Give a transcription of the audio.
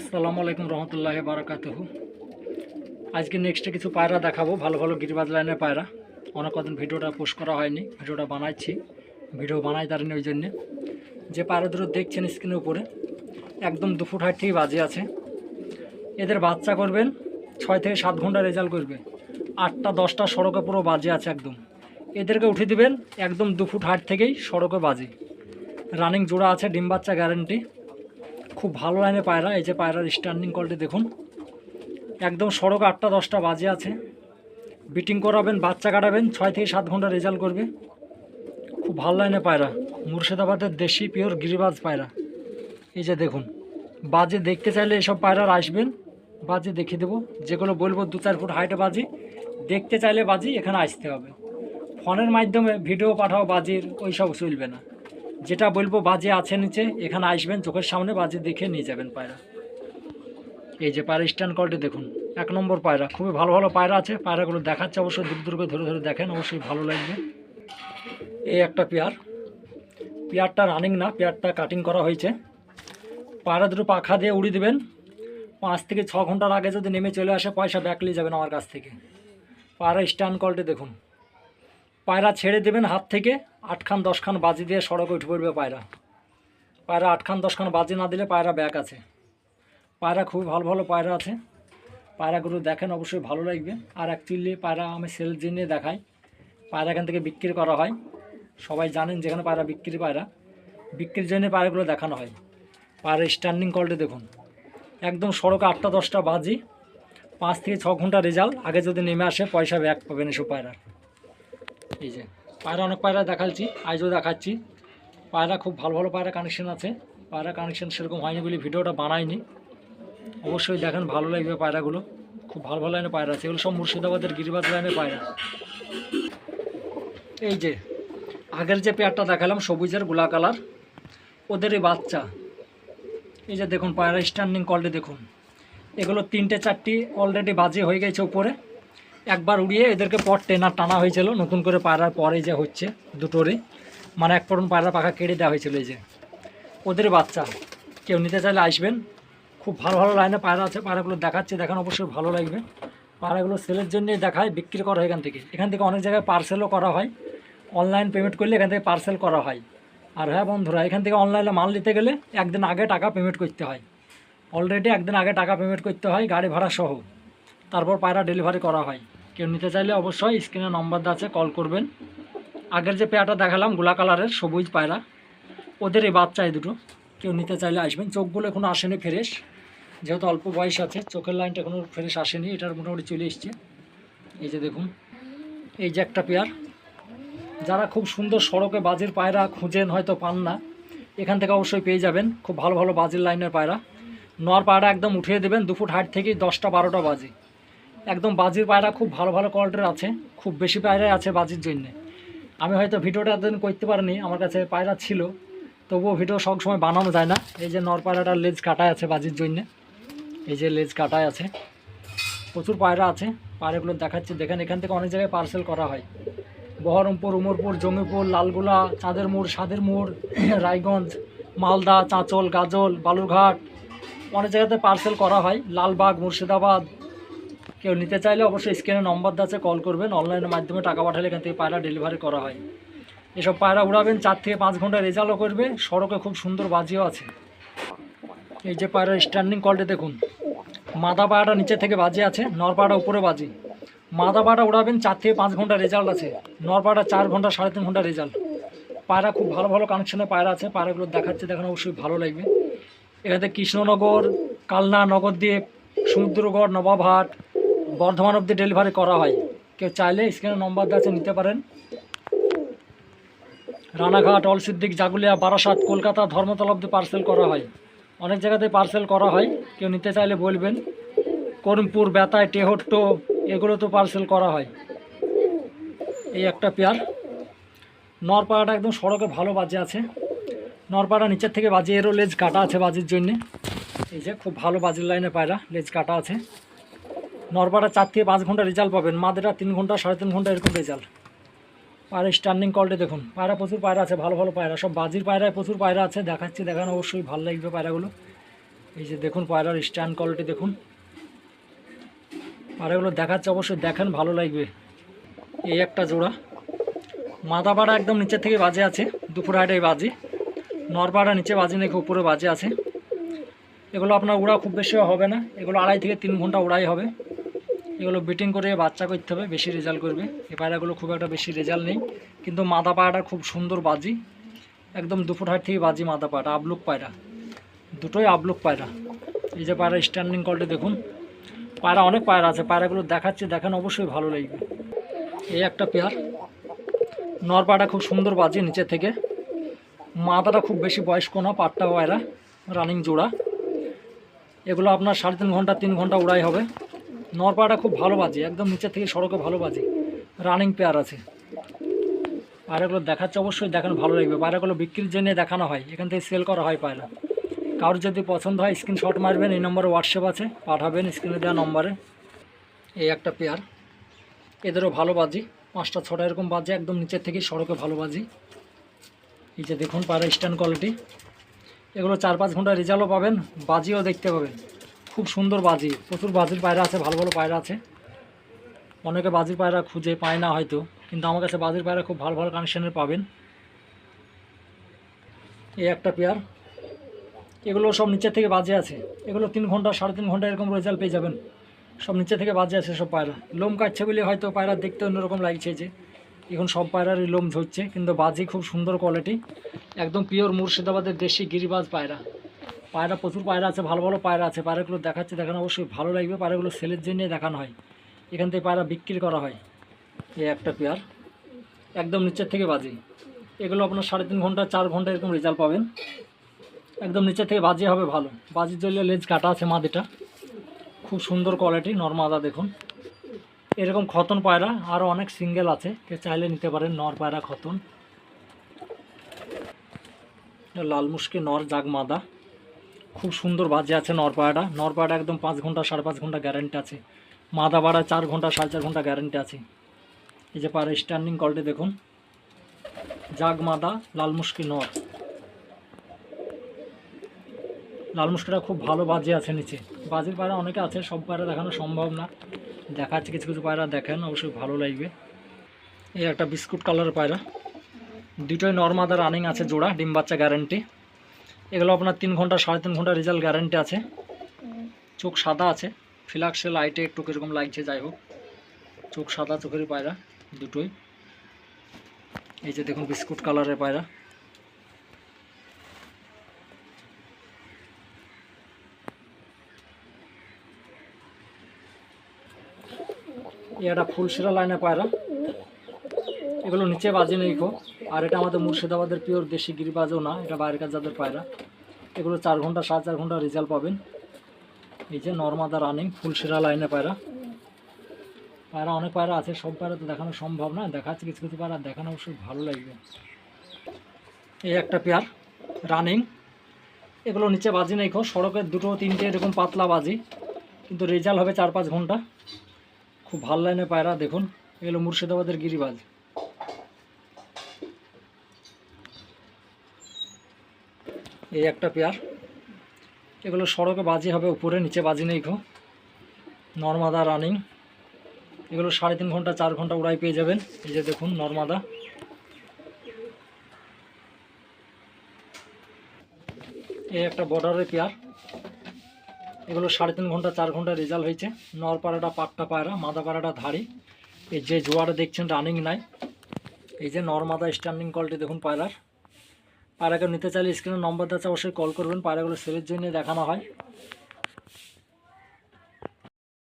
আসসালামু আলাইকুম রহমতুল্লাহ বারাকাতুহু। আজকে নেক্সটে কিছু পায়রা দেখাবো, ভালো ভালো গিরিবাজ লাইনের পায়রা। অনেক কদিন ভিডিওটা পোস্ট করা হয়নি, ভিডিওটা বানাচ্ছি ভিডিও বানাই তারিনি ওই জন্যে। যে পায়রা দুটো দেখছেন স্ক্রিনের উপরে, একদম দু ফুট হাইট থেকে বাজে আছে। এদের বাচ্চা করবেন ছয় থেকে সাত ঘণ্টা রেজাল্ট করবে। আটটা, দশটা সড়কে পুরো বাজে আছে একদম। এদেরকে উঠে দিবেন একদম দু ফুট হাইট থেকেই সড়কে বাজে। রানিং জোড়া আছে, ডিম বাচ্চা গ্যারেন্টি খুব ভালো লাইনে পায়রা, এই যে পায়রার স্ট্যান্ডিং কোয়ালিটি দেখুন। একদম সড়ক আটটা দশটা বাজে আছে। বিটিং করাবেন, বাচ্চা কাটাবেন, ছয় থেকে সাত ঘণ্টা রেজাল্ট করবে। খুব ভালো লাইনে পায়রা, মুর্শিদাবাদের দেশি পিওর গিরিবাজ পায়রা। এই যে দেখুন, বাজে দেখতে চাইলে এসব পায়রার আসবেন। বাজি দেখিয়ে দেবো, যেগুলো বলব দু চার ফুট হাইটে বাজি। দেখতে চাইলে বাজি, এখানে আসতে হবে। ফোনের মাধ্যমে ভিডিও পাঠাও, বাজির ওই সব চলবে না। যেটা বলব, বাজে আছে নিচে, এখানে আসবেন, চোখের সামনে বাজে দেখে নিয়ে যাবেন পায়রা। এই যে পায়রা স্ট্যান্ড কোয়ালিটি দেখুন, এক নম্বর পায়রা, খুবই ভালো ভালো পায়রা আছে, পায়রাগুলো দেখাচ্ছে অবশ্যই দূর দূর করে ধরে ধরে দেখেন, অবশ্যই ভালো লাগবে। এই একটা পেয়ার, পেয়ারটা রানিং না, পেয়ারটা কাটিং করা হয়েছে। পায়রা দুটো পাখা দিয়ে উড়িয়ে দেবেন, পাঁচ থেকে ছ ঘণ্টার আগে যদি নেমে চলে আসে, পয়সা ব্যাক নিয়ে যাবেন আমার কাছ থেকে। পায়রা স্ট্যান্ড কোয়ালিটি দেখুন পায়রা ছেড়ে দেবেন হাত থেকে, আটখান, দশখান বাজি দিয়ে সড়কে উঠে পড়বে পায়রা। পায়রা আটখান, দশখান বাজি না দিলে পায়রা ব্যাক আছে। পায়রা খুব ভালো ভালো পায়রা আছে। পায়রাগুলো দেখেন অবশ্যই ভালো লাগবে। আর অ্যাকচুয়ালি পায়রা আমি সেল জেনে দেখাই। পায়রা এখান থেকে বিক্রি করা হয়। সবাই জানেন যেখানে পায়রা বিক্রি পায়রা। বিক্রির জন্য পায়রাগুলো দেখানো হয়। পায়রা স্ট্যান্ডিং কোয়ালিটি দেখুন। একদম সড়কে আটটা, দশটা বাজি। পাঁচ থেকে ছ ঘণ্টা রেজাল্ট আগে যদি নেমে আসে, পয়সা ব্যাক পাবেন এসব পায়রার। এই যে, পায়রা, অনেক পায়রা দেখাচ্ছি, আজও দেখাচ্ছি। পায়রা খুব ভালো ভালো পায়রা কানেকশন আছে। পায়রা কানেকশন সেরকম হয়নি বলে ভিডিওটা বানায়নি অবশ্যই দেখেন, ভালো লাগবে পায়রাগুলো। খুব ভালো ভালো লাইনে পায়রা আছে। এগুলো সব মুর্শিদাবাদের গিরিবাজ লাইনে পায়রা। এই যে, আগের যে পেয়ারটা দেখালাম, সবুজের গোলা কালার, ওদেরই বাচ্চা। এই যে দেখুন, পায়রা স্ট্যান্ডিং কলটি দেখুন। এগুলো তিনটে চারটি অলরেডি বাজে হয়ে গেছে উপরে। একবার উড়িয়ে এদেরকে পর টেনার টানা হয়েছিল, নতুন করে পায়রার পরে যে হচ্ছে দুটোরই। মানে এক পরন পায়রা পাখা কেড়ে দেওয়া হয়েছিল এই যে। ওদের বাচ্চা, কেউ নিতে চাইলে আসবেন। খুব ভালো ভালো লাইনে পায়রা আছে, পায়রাগুলো দেখাচ্ছে, দেখানো অবশ্যই ভালো লাগবে। পায়রাগুলো সেলের জন্যই দেখায়, বিক্রি করা হয় এখান থেকে। এখান থেকে অনেক জায়গায় পার্সেলও করা হয়। অনলাইন পেমেন্ট করলে এখান থেকে পার্সেল করা হয়। আর হ্যাঁ বন্ধুরা, এখান থেকে অনলাইনে মাল নিতে গেলে একদিন আগে টাকা পেমেন্ট করতে হয়। অলরেডি একদিন আগে টাকা পেমেন্ট করতে হয়, গাড়ি ভাড়া সহ। তারপর পায়রা ডেলিভারি করা হয়। কেউ নিতে চাইলে অবশ্যই স্ক্রিনে নম্বর আছে, কল করবেন। আগের যে পেয়ারটা দেখালাম, গোলা কালারের, সবুজ পায়রা ওদের এই বাচ্চা এই দুটো। কেউ নিতে চাইলে আসবেন, চোখগুলো এখনও আসেনি ফ্রেশ, যেহেতু অল্প বয়স আছে, চোখের লাইনটা এখনও ফ্রেশ আসেনি, এটার মোটামুটি চলে এসছে। এই যে দেখুন, এই যে একটা পেয়ার। যারা খুব সুন্দর সড়কে বাজির পায়রা খুঁজেন, হয়তো পান না, এখান থেকে অবশ্যই পেয়ে যাবেন, খুব ভালো ভালো বাজির লাইনের পায়রা। নর পায়রা একদম উঠিয়ে দেবেন দু ফুট হাইট থেকেই দশটা বারোটা বাজি। একদম বাজির পায়রা খুব ভালো ভালো কোয়ালিটির আছে, খুব বেশি পায়রাই আছে বাজির জন্যে। আমি হয়তো ভিডিওটা এতদিন করতে পারিনি, আমার কাছে পায়রা ছিল, তবুও ভিডিও সব সময় বানানো যায় না। এই যে নর পায়রাটার লেজ কাটায় আছে বাজির জন্যে, এই যে লেজ কাটায় আছে। প্রচুর পায়রা আছে, পায়রাগুলো দেখাচ্ছে, দেখেন এখান থেকে অনেক জায়গায় পার্সেল করা হয়। বহরমপুর, উমরপুর, জমিপুর, লালগোলা, চাঁদের মোড়, সাদের মোড়, রায়গঞ্জ, মালদা, চাঁচল, গাজল, বালুরঘাট, অনেক জায়গাতে পার্সেল করা হয়। লালবাগ, মুর্শিদাবাদ কেউ নিতে চাইলে অবশ্যই স্ক্রিনে নম্বর আছে, কল করবেন। অনলাইনের মাধ্যমে টাকা পাঠালে এখান থেকে পায়রা ডেলিভারি করা হয়। এসব পায়রা উড়াবেন, চার থেকে পাঁচ ঘণ্টা রেজাল্টও করবে। সড়কে খুব সুন্দর বাজিও আছে। এই যে পায়রা স্ট্যান্ডিং কলটি দেখুন। মাদা পায়রাটা নিচে থেকে বাজি আছে, নর উপরে বাজি। মাদা পায়রা উড়াবেন, চার থেকে পাঁচ ঘণ্টা রেজাল্ট আছে। নর চার ঘণ্টা, সাড়ে তিন ঘণ্টা রেজাল্ট। পায়রা খুব ভালো ভালো কানেকশনে পায়রা আছে। পায়রাগুলো দেখাচ্ছে, দেখানো অবশ্যই ভালো লাগবে। এখানে কৃষ্ণনগর, কালনা নগরদ্বীপ সমুদ্রগড়, নবাবহাট বর্ধমান অব্দি ডেলিভারি করা হয়। কেউ চাইলে স্ক্রিনে নম্বর দেওয়া নিতে পারেন। রানাঘাট, অলসিদ্দিক, জাগুলিয়া, বারাসাত, কলকাতা, ধর্মতলা অব্দি পার্সেল করা হয়। অনেক জায়গাতে পার্সেল করা হয়। কেউ নিতে চাইলে বলবেন, করিমপুর বেতায় টেহট্টো এগুলো তো পার্সেল করা হয়। এই একটা পেয়ার। নরপাড়াটা একদম সড়কে ভালো বাজে আছে। নরপাড়া নিচের থেকে বাজে এরও লেজ কাটা আছে বাজির জন্যে। এই যে খুব ভালো বাজির লাইনে পায়রা, লেজ কাটা আছে। নরপাড়া চার থেকে পাঁচ ঘণ্টা রেজাল্ট পাবেন মাদেরা তিন ঘণ্টা, সাড়ে তিন ঘণ্টা এরকম রেজাল্ট পায়রা স্ট্যান্ডিং কলটি দেখুন, পায়রা প্রচুর পায়রা আছে, ভালো ভালো পায়রা, সব বাজির পায়রায় প্রচুর পায়রা আছে, দেখাচ্ছি, দেখানো অবশ্যই ভালো লাগবে পায়রাগুলো। এই যে দেখুন পায়রার স্ট্যান্ড কোয়ালিটি দেখুন। পায়রাগুলো দেখাচ্ছে অবশ্যই, দেখেন ভালো লাগবে। এই একটা জোড়া। মাথা পাড়া একদম নিচের থেকে বাজে আছে, দুপুর আড়াই বাজে। নরপাড়া নিচে বাজে নাকি উপরে বাজে আছে। এগুলো আপনার উড়া খুব বেশি হবে না, এগুলো আড়াই থেকে তিন ঘণ্টা উড়াই হবে। এগুলো বিটিং করে বাচ্চা করতে হবে, বেশি রেজাল্ট করবে। এই পায়রাগুলো খুব একটা বেশি রেজাল্ট নেই। কিন্তু মাথা পায়রাটা খুব সুন্দর বাজি। একদম দুপুর হাট থেকে বাজি মাদা পায়রা, আবলুক পায়রা। দুটোই আবলুক পায়রা। এই যে পায়রা স্ট্যান্ডিং কলটি দেখুন। পায়রা অনেক পায়রা আছে, পায়রাগুলো দেখাচ্ছে, দেখেন অবশ্যই ভালো লাগবে। এই একটা পেয়ার। নরপাটা খুব সুন্দর বাজি নিচে থেকে। মাথাটা খুব বেশি বয়স্ক না, পাটটা পায়রা রানিং জোড়া। এগুলো আপনার সাড়ে তিন ঘণ্টা তিন ঘণ্টা উড়াই হবে। নরপাটা খুব ভালো বাজে, একদম নিচের থেকে সড়কে ভালো বাজে। রানিং পেয়ার আছে। পায়রাগুলো দেখাচ্ছে অবশ্যই, দেখানো ভালো লাগবে। পায়রাগুলো বিক্রির জন্য দেখানো হয়, এখান থেকে সেল করা হয় পায়রা। কারোর যদি পছন্দ হয় স্ক্রিনশট মারবেন, এই নম্বরে হোয়াটসঅ্যাপ আছে, পাঠাবেন স্ক্রিনে দেওয়া নম্বরে। এই একটা পেয়ার এদেরও ভালো বাজি, পাঁচটা, ছটা এরকম বাজে, একদম নিচের থেকে সড়কে ভালো বাজি। এই যে দেখুন পায়রা স্ট্যান্ড কোয়ালিটি এগুলো চার পাঁচ ঘণ্টা রেজাল্টও পাবেন, বাজিও দেখতে পাবেন। খুব সুন্দর বাজি, প্রচুর বাজির পায়রা আছে, ভালো ভালো পায়রা আছে। অনেকে বাজির পায়রা খুঁজে পায় না হয়তো, কিন্তু আমার কাছে বাজির পায়রা খুব ভালো ভালো কানেকশানের পাবেন। এই একটা পেয়ার এগুলো সব নিচের থেকে বাজে আছে। এগুলো তিন ঘণ্টা, সাড়ে তিন ঘণ্টা এরকম রেজাল্ট পেয়ে যাবেন। সব নিচে থেকে বাজে আছে সব পায়রা। লোম কাটছে বলে হয়তো পায়রা দেখতে অন্যরকম লাগছে যে, এখন সব পায়রারই লোম ঝরছে কিন্তু বাজি খুব সুন্দর কোয়ালিটি একদম পিওর মুর্শিদাবাদের দেশি গিরিবাজ পায়রা। পায়রা প্রচুর পায়রা আছে, ভালো ভালো পায়রা আছে। পায়রাগুলো দেখাচ্ছে, দেখানো অবশ্যই ভালো লাগবে। পায়রাগুলো সেলের জন্য দেখানো হয়। এখান থেকে পায়রা বিক্রি করা হয়। এই একটা পেয়ার, একদম নিচের থেকে বাজি। এগুলো আপনার সাড়ে তিন ঘণ্টা, চার ঘণ্টা এরকম রেজাল্ট পাবেন। একদম নিচের থেকে বাজি হবে ভালো। বাজির জন্য লেজ কাটা আছে মাদিটা খুব সুন্দর কোয়ালিটি নর্মাদা দেখুন। এরকম খতন পায়রা আরও অনেক সিঙ্গেল আছে। কে চাইলে নিতে পারেন নর পায়রা খতন। লাল মুশকি নর জাগমাদা। খুব সুন্দর বাজে আছে নর নরপাড়াটা একদম পাঁচ ঘণ্টা, সাড়ে পাঁচ ঘণ্টা গ্যারেন্টি আছে। মাদা বাড়া চার ঘণ্টা, সাড়ে চার ঘণ্টা গ্যারেন্টি আছে। এই যে পায়রা স্ট্যান্ডিং কলটি দেখুন। জাগমাদা লাল মুশকি নর। লাল মুশকিটা খুব ভালো বাজে আছে নিচে। বাজির পায়রা অনেকে আছে, সব পায়রা দেখানো সম্ভব না। দেখাচ্ছে, কিছু কিছু পায়রা দেখেন, অবশ্যই ভালো লাগবে। এই একটা বিস্কুট কালারের পায়রা। দুটোই নর্মাদা রানিং আছে জোড়া, ডিম বাচ্চা গ্যারেন্টি এগুলো আপনার তিন ঘণ্টা, সাড়ে তিন ঘণ্টা রেজাল্ট গ্যারেন্টি আছে। চোখ সাদা আছে। ফিলাক্সে লাইটে একটু কীরকম লাগছে, যাই হোক। চোখ সাদা চোখের পায়রা দুটোই। এই যে দেখুন বিস্কুট কালারের পায়রা। একটা ফুলশিরা লাইনে পায়রা। এগুলো নিচে বাজে নেই খো আর এটা আমাদের মুর্শিদাবাদের পিওর দেশি গিরিবাজও না, এটা বাইরেকার যাদের পায়রা। এগুলো চার ঘণ্টা, সাড়ে চার ঘণ্টা রেজাল্ট পাবেন। এই যে নর্মাদা রানিং ফুলশিরা লাইনে পায়রা। পায়রা অনেক পায়রা আছে, সব পায়রা তো দেখানো সম্ভব না। দেখাচ্ছে কিছু কিছু পায়রা, দেখানো অবশ্যই ভালো লাগবে। এই একটা পেয়ার রানিং এগুলো নিচে বাজি নেই খো সড়কের দুটো, তিনটে এরকম পাতলা বাজি। কিন্তু রেজাল্ট হবে চার পাঁচ ঘণ্টা। খুব ভালো লাইনে পায়রা, দেখুন। এগুলো মুর্শিদাবাদের গিরিবাজ। এই একটা পেয়ার। এগুলো সড়কে বাজি হবে উপরে, নিচে বাজি নেই খো নর্মাদা রানিং এগুলো সাড়ে তিন ঘণ্টা, চার ঘণ্টা উড়াই পেয়ে যাবেন। এই যে দেখুন নর্মাদা। এই একটা বর্ডারের পেয়ার। এগুলো সাড়ে তিন ঘণ্টা, চার ঘণ্টা রেজাল্ট হয়েছে। নরপাড়াটা, পাট্টা পায়রা, মাদা পাড়াটা ধাড়ি। এই যে জোয়ারে দেখছেন রানিং নাই। এই যে নর্মাদা স্ট্যান্ডিং কলটি দেখুন পায়রার। পায়রাকে নিতে চাইলে স্ক্রিনের নম্বর আছে অবশ্যই কল করবেন। পায়রাগুলো সেলের জন্য দেখানো হয়।